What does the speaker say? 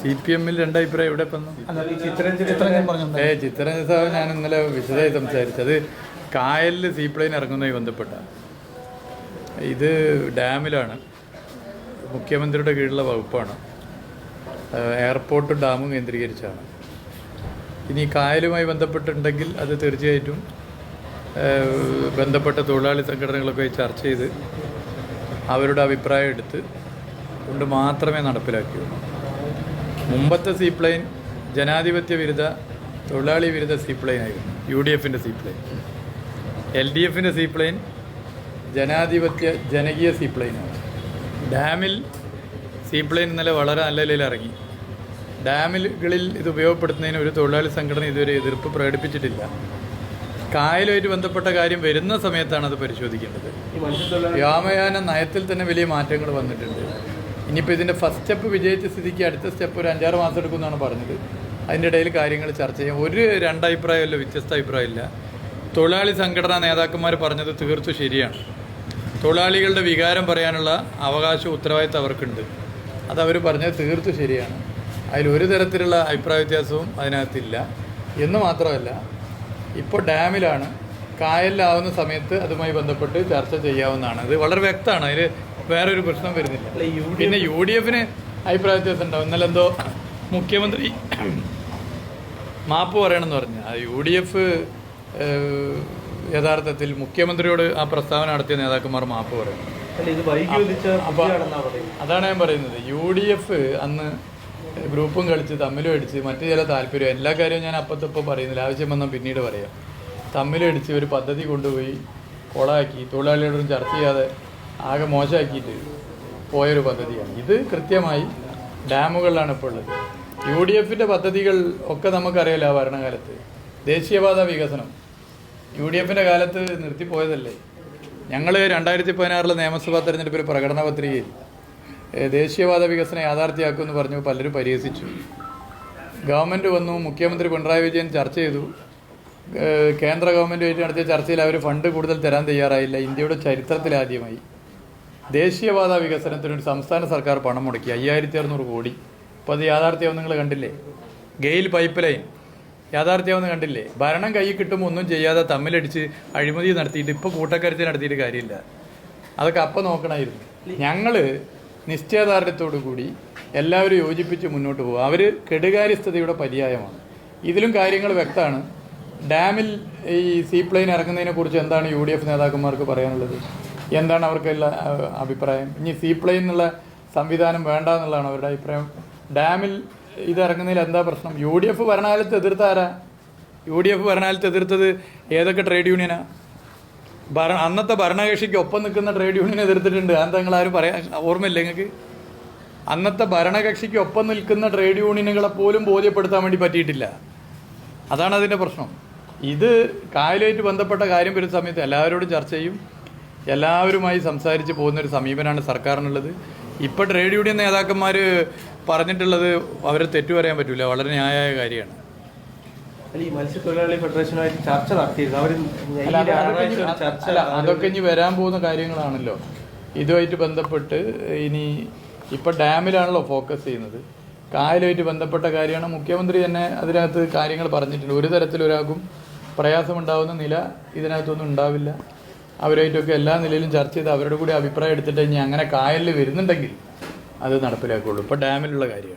C P എമ്മിൽ രണ്ടഭിപ്രായം ഇവിടെ ഏ ചിത്രരഞ്ജൻ സാഹു ഞാൻ ഇന്നലെ വിശദമായി സംസാരിച്ചത് കായലിൽ സീപ്ലെയിൻ ഇറങ്ങുന്നതുമായി ബന്ധപ്പെട്ട. ഇത് ഡാമിലാണ്. മുഖ്യമന്ത്രിയുടെ കീഴിലുള്ള വകുപ്പാണ്. എയർപോർട്ടും ഡാമും കേന്ദ്രീകരിച്ചാണ്. ഇനി കായലുമായി ബന്ധപ്പെട്ടുണ്ടെങ്കിൽ അത് തീർച്ചയായിട്ടും ബന്ധപ്പെട്ട തൊഴിലാളി സംഘടനകളൊക്കെ ചർച്ച ചെയ്ത് അവരുടെ അഭിപ്രായം എടുത്ത് കൊണ്ട് മാത്രമേ നടപ്പിലാക്കിയുള്ളൂ. മുമ്പത്തെ സീപ്ലൈൻ ജനാധിപത്യ വിരുദ്ധ തൊഴിലാളി വിരുദ്ധ സീപ്ലൈൻ ആയിരുന്നു. യു ഡി എഫിന്റെ സീപ്ലൈൻ. എൽ ഡി എഫിന്റെ സീപ്ലൈൻ ജനാധിപത്യ ജനകീയ സീപ്ലൈനാണ് ഡാമിൽ സീപ്ലൈൻ ഇന്നലെ വളരെ നല്ല നിലയിൽ ഇറങ്ങി. ഡാമിലുകളിൽ ഇത് ഉപയോഗപ്പെടുത്തുന്നതിന് ഒരു തൊഴിലാളി സംഘടന ഇതുവരെ എതിർപ്പ് പ്രകടിപ്പിച്ചിട്ടില്ല. കായലുമായിട്ട് ബന്ധപ്പെട്ട കാര്യം വരുന്ന സമയത്താണ് അത് പരിശോധിക്കേണ്ടത്. വ്യോമയാന നയത്തിൽ തന്നെ വലിയ മാറ്റങ്ങൾ വന്നിട്ടുണ്ട്. ഇനിയിപ്പോൾ ഇതിന്റെ ഫസ്റ്റ് സ്റ്റെപ്പ് വിജയിച്ച സ്ഥിതിക്ക് അടുത്ത സ്റ്റെപ്പ് ഒരു അഞ്ചാറ് മാസം എടുക്കുമെന്നാണ് പറഞ്ഞത്. അതിന്റെ ഇടയിൽ കാര്യങ്ങൾ ചർച്ച ചെയ്യാം. ഒരു രണ്ടഭിപ്രായമല്ല വ്യത്യസ്ത അഭിപ്രായമില്ല. തൊഴിലാളി സംഘടനാ നേതാക്കന്മാർ പറഞ്ഞത് തീർത്തും ശരിയാണ്. തൊഴിലാളികളുടെ വികാരം പറയാനുള്ള അവകാശവും ഉത്തരവാദിത്തം അവർക്കുണ്ട്. അത് അവർ പറഞ്ഞത് തീർത്തും ശരിയാണ്. അതിൽ ഒരു തരത്തിലുള്ള അഭിപ്രായ വ്യത്യാസവും അതിനകത്തില്ല. എന്ന് മാത്രമല്ല ഇപ്പോൾ ഡാമിലാണ് കായലിലാവുന്ന സമയത്ത് അതുമായി ബന്ധപ്പെട്ട് ചർച്ച ചെയ്യാവുന്നതാണ്. അത് വളരെ വ്യക്തമാണ്. അതിൽ വേറൊരു പ്രശ്നം വരുന്നില്ല. പിന്നെ യു ഡി എഫിന് അഭിപ്രായ വ്യത്യാസം ഉണ്ടാവും. ഇന്നലെ എന്തോ മുഖ്യമന്ത്രി മാപ്പ് പറയണമെന്ന് പറഞ്ഞു. ആ യു ഡി എഫ് യഥാർത്ഥത്തിൽ മുഖ്യമന്ത്രിയോട് ആ പ്രസ്താവന നടത്തിയ നേതാക്കന്മാർ മാപ്പ് പറയും അതാണ് ഞാൻ പറയുന്നത്. യു ഡി എഫ് അന്ന് ഗ്രൂപ്പും കളിച്ച് തമ്മിലും അടിച്ച് മറ്റു ചില താല്പര്യം എല്ലാ കാര്യവും ഞാൻ അപ്പത്തപ്പോൾ പറയുന്നില്ല. ആവശ്യം വന്നാൽ പിന്നീട് പറയാം. തമ്മിലും അടിച്ച് ഒരു പദ്ധതി കൊണ്ടുപോയി കൊളാക്കി തൊഴിലാളികളോടും ചർച്ച ചെയ്യാതെ ആകെ മോശമാക്കിയിട്ട് പോയൊരു പദ്ധതിയാണ്. ഇത് കൃത്യമായി ഡാമുകളിലാണ് ഇപ്പോൾ ഉള്ളത്. യു ഡി എഫിന്റെ പദ്ധതികൾ ഒക്കെ നമുക്കറിയില്ല ആ ഭരണകാലത്ത്. ദേശീയപാത വികസനം. യു ഡി എഫിന്റെ കാലത്ത് നിർത്തിപ്പോയതല്ലേ? ഞങ്ങൾ രണ്ടായിരത്തി പതിനാറിലെ നിയമസഭാ തെരഞ്ഞെടുപ്പിൽ പ്രകടന പത്രികയിൽ ദേശീയപാത വികസനം യാഥാർത്ഥ്യമാക്കുമെന്ന് പറഞ്ഞു പലരും പരിഹസിച്ചു. ഗവൺമെന്റ് വന്നു മുഖ്യമന്ത്രി പിണറായി വിജയൻ ചർച്ച ചെയ്തു. കേന്ദ്ര കേന്ദ്ര ഗവൺമെന്റുമായിട്ട് നടത്തിയ ചർച്ചയിൽ അവർ ഫണ്ട് കൂടുതൽ തരാൻ തയ്യാറായില്ല. ഇന്ത്യയുടെ ചരിത്രത്തിലാദ്യമായി ദേശീയപാത വികസനത്തിന് ഒരു സംസ്ഥാന സർക്കാർ പണം മുടക്കി അയ്യായിരത്തി അറുന്നൂറ് കോടി. അപ്പോൾ അത് യാഥാർത്ഥ്യമാവും നിങ്ങൾ കണ്ടില്ലേ? ഗെയിൽ പൈപ്പ് ലൈൻ യാഥാർത്ഥ്യമാവുന്ന കണ്ടില്ലേ? ഭരണം കൈ കിട്ടുമ്പോൾ ഒന്നും ചെയ്യാതെ തമ്മിലടിച്ച് അഴിമതി നടത്തിയിട്ട് ഇപ്പോൾ കൂട്ടക്കരുത്തി നടത്തിയിട്ട് കാര്യമില്ല. അതൊക്കെ അപ്പം നോക്കണമായിരുന്നു ഞങ്ങൾ നിശ്ചയദാർഢ്യത്തോടു കൂടി എല്ലാവരും യോജിപ്പിച്ച് മുന്നോട്ട് പോകും അവർ കെടുകാര്യസ്ഥതയുടെ പര്യായമാണ്. ഇതിലും കാര്യങ്ങൾ വ്യക്തമാണ്. ഡാമിൽ ഈ സീപ്ലെയിൻ ഇറങ്ങുന്നതിനെ കുറിച്ച് എന്താണ് യു ഡി എഫ് നേതാക്കന്മാർക്ക് പറയാനുള്ളത്? എന്താണ് അവർക്കുള്ള അഭിപ്രായം? ഇനി സീ പ്ലെയിൻ എന്നുള്ള സംവിധാനം വേണ്ട എന്നുള്ളതാണ് അവരുടെ അഭിപ്രായം. ഡാമിൽ ഇത് ഇറങ്ങുന്നതിൽ എന്താ പ്രശ്നം? യു ഡി എഫ് ഭരണകാലത്ത് എതിർത്ത ആരാ? യു ഡി എഫ് ഭരണകാലത്ത് എതിർത്തത് ഏതൊക്കെ ട്രേഡ് യൂണിയനാ? ഭരണ അന്നത്തെ ഭരണകക്ഷിക്ക് ഒപ്പം നിൽക്കുന്ന ട്രേഡ് യൂണിയനെ എതിർത്തിട്ടുണ്ട്. അത് നിങ്ങൾ ആരും പറയാൻ ഓർമ്മയില്ല നിങ്ങൾക്ക് അന്നത്തെ ഭരണകക്ഷിക്ക് ഒപ്പം നിൽക്കുന്ന ട്രേഡ് യൂണിയനുകളെ പോലും ബോധ്യപ്പെടുത്താൻ വേണ്ടി പറ്റിയിട്ടില്ല. അതാണ് അതിന്റെ പ്രശ്നം. ഇത് കായലുമായിട്ട് ബന്ധപ്പെട്ട കാര്യം വരുന്ന സമയത്ത് എല്ലാവരോടും ചർച്ച ചെയ്യും. എല്ലാവരുമായി സംസാരിച്ച് പോകുന്ന ഒരു സമീപനമാണ് സർക്കാരിനുള്ളത്. ഇപ്പോൾ ട്രേഡ് യൂണിയൻ നേതാക്കന്മാർ പറഞ്ഞിട്ടുള്ളത് അവരെ തെറ്റു പറയാൻ പറ്റില്ല വളരെ ന്യായമായ കാര്യമാണ്. ഈ മത്സ്യത്തൊഴിലാളി ഫെഡറേഷനുമായിട്ട് ചർച്ച അതൊക്കെ ഇനി വരാൻ പോകുന്ന കാര്യങ്ങളാണല്ലോ. ഇതുമായിട്ട് ബന്ധപ്പെട്ട് ഇനി ഇപ്പൊ ഡാമിലാണല്ലോ ഫോക്കസ് ചെയ്യുന്നത്. കായലുമായിട്ട് ബന്ധപ്പെട്ട കാര്യമാണ്. മുഖ്യമന്ത്രി തന്നെ അതിനകത്ത് കാര്യങ്ങൾ പറഞ്ഞിട്ടുണ്ട്. ഒരു തരത്തിലൊരാൾക്കും പ്രയാസമുണ്ടാവുന്ന നില ഇതിനകത്തൊന്നും ഉണ്ടാവില്ല. അവരുമായിട്ടൊക്കെ എല്ലാ നിലയിലും ചർച്ച ചെയ്ത് അവരുടെ കൂടി അഭിപ്രായം എടുത്തിട്ട് ഇനി അങ്ങനെ കായലിൽ വരുന്നുണ്ടെങ്കിൽ അത് നടപ്പിലാക്കുള്ളൂ. ഇപ്പൊ ഡാമിലുള്ള കാര്യം.